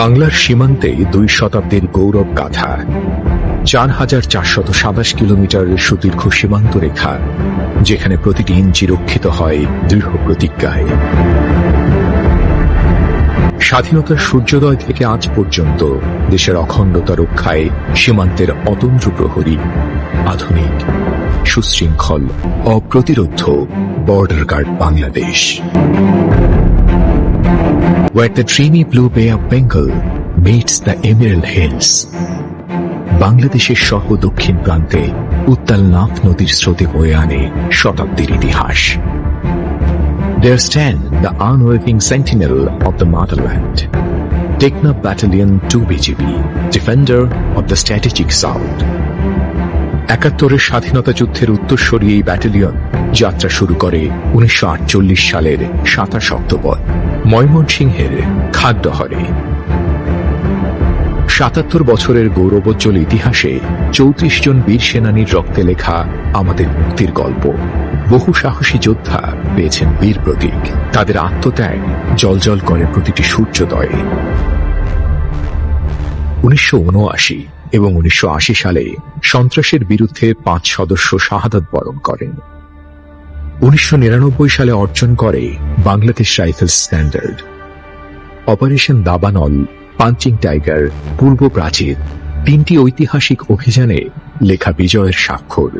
বাংলার সীমান্তে দুই শতাব্দীর গৌরব গাথা। চার হাজার চারশত সাতাশ কিলোমিটার সুদীর্ঘ সীমান্ত রেখা, যেখানে প্রতিটি ইঞ্চি রক্ষিত হয় দৃঢ় প্রতিজ্ঞায়। স্বাধীনতার সূর্যোদয় থেকে আজ পর্যন্ত দেশের অখণ্ডতা রক্ষায় সীমান্তের অতন্ত্র প্রহরী, আধুনিক, সুশৃঙ্খল অপ্রতিরোধ border guard Bangladesh. Where the dreamy blue Bay of Bengal meets the Emerald Hills. বাংলাদেশের সহ দক্ষিণ প্রান্তে উত্তাল নাফ নদীর স্রোতে বয়ে আনে শতাব্দীর ইতিহাস There stand the unwavering sentinel of the motherland. Tekna Battalion 2 BGB, defender of the strategic south. একাত্তরের স্বাধীনতা যুদ্ধের উত্তরসূরি এই ব্যাটালিয়ন যাত্রা শুরু করে উনিশশো আটচল্লিশ সালের সাতাশ অক্টোবর, ময়মনসিংহের খাদ্যহরে সাতাত্তর বছরের গৌরবোজ্জ্বল ইতিহাসে চৌত্রিশ জন বীর সেনানীর রক্তে লেখা আমাদের মুক্তির গল্প। বহু সাহসী যোদ্ধা পেয়েছেন বীর প্রতীক। তাদের আত্মত্যাগ জলজল করে প্রতিটি সূর্যোদয়ে। উনিশশো এবং উনিশশো আশি সালে সন্ত্রাসের বিরুদ্ধে পাঁচ সদস্য শাহাদত বরণ করেন। উনিশশো নিরানব্বই সালে অর্জন করে বাংলাদেশ রাইফেলস স্ট্যান্ডার্ড। অপারেশন দাবানল, পাঞ্চিং টাইগার, পূর্ব প্রাচীর, তিনটি ঐতিহাসিক অভিযানে লেখা বিজয়ের স্বাক্ষর।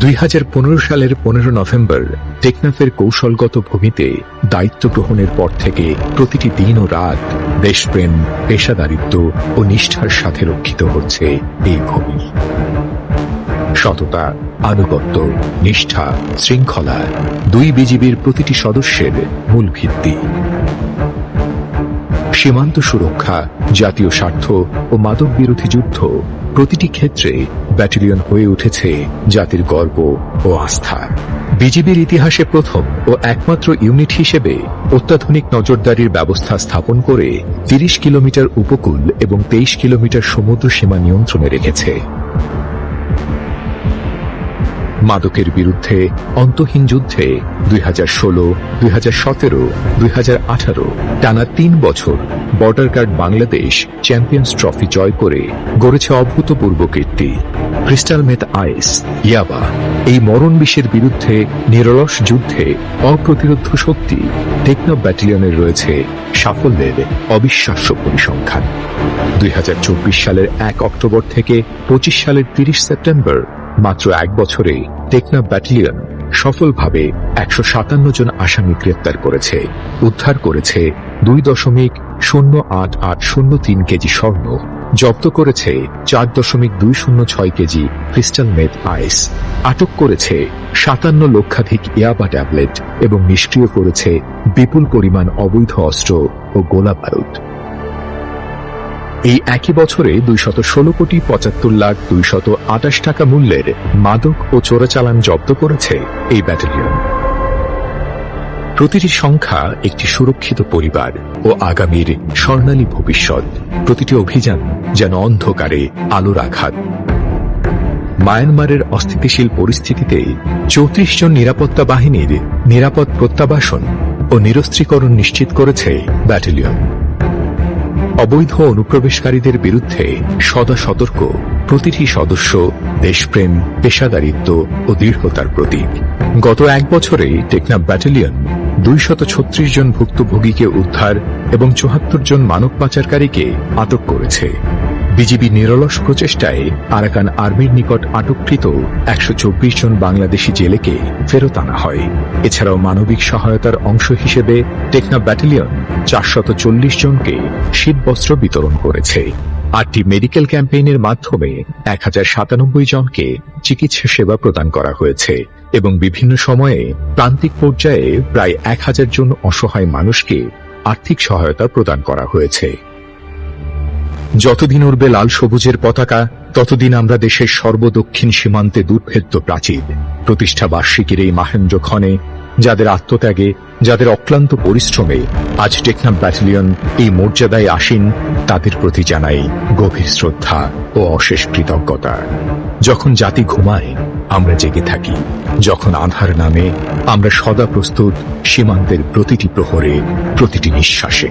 দুই হাজার পনেরো সালের পনেরো নভেম্বর টেকনাফের কৌশলগত ভূমিতে দায়িত্ব গ্রহণের পর থেকে প্রতিটি দিন ও রাত দেশপ্রেম, পেশাদারিত্ব ও নিষ্ঠার সাথে রক্ষিত হচ্ছে এই ভূমি। সততা, আনুগত্য, নিষ্ঠা, শৃঙ্খলা দুই বিজিবির প্রতিটি সদস্যের মূল ভিত্তি। সীমান্ত সুরক্ষা, জাতীয় স্বার্থ ও মাদক বিরোধী যুদ্ধ প্রতিটি ক্ষেত্রে ব্যাটালিয়ন হয়ে উঠেছে জাতির গর্ব ও আস্থা। বিজিবির ইতিহাসে প্রথম ও একমাত্র ইউনিট হিসেবে অত্যাধুনিক নজরদারির ব্যবস্থা স্থাপন করে তিরিশ কিলোমিটার উপকূল এবং তেইশ কিলোমিটার সমুদ্র সীমা নিয়ন্ত্রণে রেখেছে। মাদকের বিরুদ্ধে অন্তহীন যুদ্ধে দুই হাজার ষোলো, দুই হাজার সতেরো, দুই হাজার আঠারো, টানা তিন বছর border guard Bangladesh champions trophy জয় করে গড়েছে অভূতপূর্ব কীর্তি। ক্রিস্টাল মেথ আইস, ইয়াবা, এই মরণ বিষের বিরুদ্ধে নিরলস যুদ্ধে অপ্রতিরোধ শক্তি টেকনো ব্যাটালিয়নের রয়েছে সাফল্যের অবিশ্বাস্য পরিসংখ্যান। দুই হাজার চব্বিশ সালের এক অক্টোবর থেকে পঁচিশ সালের তিরিশ সেপ্টেম্বর মাত্র এক বছরে টেকনা ব্যাটালিয়ন সফলভাবে একশো সাতান্ন জন আসামি গ্রেপ্তার করেছে। উদ্ধার করেছে দুই দশমিক শূন্য আট আট শূন্য তিন কেজি স্বর্ণ, জব্দ করেছে চার দশমিক দুই শূন্য ছয় কেজি ক্রিস্টাল মেদ আইস, আটক করেছে সাতান্ন লক্ষাধিক ইয়াবা ট্যাবলেট এবং নিষ্ক্রিয় করেছে বিপুল পরিমাণ অবৈধ অস্ত্র ও গোলা বারুদ। এই একই বছরে দুইশত ষোলো কোটি পঁচাত্তর লাখ দুইশত আটাশ টাকা মূল্যের মাদক ও চোরাচালান জব্দ করেছে এই ব্যাটালিয়ন। প্রতিটি সংখ্যা একটি সুরক্ষিত পরিবার ও আগামীর স্বর্ণালী ভবিষ্যৎ। প্রতিটি অভিযান যেন অন্ধকারে আলোর আঘাত। মায়ানমারের অস্থিতিশীল পরিস্থিতিতে চৌত্রিশ জন নিরাপত্তা বাহিনীর নিরাপদ প্রত্যাবাসন ও নিরস্ত্রীকরণ নিশ্চিত করেছে ব্যাটালিয়ন। অবৈধ অনুপ্রবেশকারীদের বিরুদ্ধে সদা সতর্ক। প্রতিটি সদস্য দেশপ্রেম, পেশাদারিত্ব ও দৃঢ়তার প্রতীক। গত এক বছরে টেকনাফ ব্যাটালিয়ন দুইশত ছত্রিশ জন ভুক্তভোগীকে উদ্ধার এবং চুহাত্তর জন মানব পাচারকারীকে আটক করেছে। বিজিবি নিরলস প্রচেষ্টায় আরাকান আর্মির নিকট আটককৃত একশো চব্বিশ জন বাংলাদেশি জেলেকে ফেরত আনা হয়। এছাড়াও মানবিক সহায়তার অংশ হিসেবে টেকনা ব্যাটালিয়ন চারশত চল্লিশ জনকে শীতবস্ত্র বিতরণ করেছে। আটটি মেডিকেল ক্যাম্পেইনের মাধ্যমে এক হাজার সাতানব্বই জনকে চিকিৎসা সেবা প্রদান করা হয়েছে এবং বিভিন্ন সময়ে প্রান্তিক পর্যায়ে প্রায় এক হাজার জন অসহায় মানুষকে আর্থিক সহায়তা প্রদান করা হয়েছে। যতদিন উড়বে লাল সবুজের পতাকা, ততদিন আমরা দেশের সর্বদক্ষিণ সীমান্তে দুর্ভেদ্য প্রাচীর। প্রতিষ্ঠা বার্ষিকীর এই মাহেন্দ্র ক্ষণে, যাদের আত্মত্যাগে, যাদের অক্লান্ত পরিশ্রমে, আজ টেকনাম ব্যাটালিয়ন এই মর্যাদায় আসীন, তাদের প্রতি জানাই গভীর শ্রদ্ধা ও অশেষ কৃতজ্ঞতা। যখন জাতি ঘুমায়, আমরা জেগে থাকি। যখন আধার নামে, আমরা সদা প্রস্তুত সীমান্তের প্রতিটি প্রহরে, প্রতিটি নিঃশ্বাসে।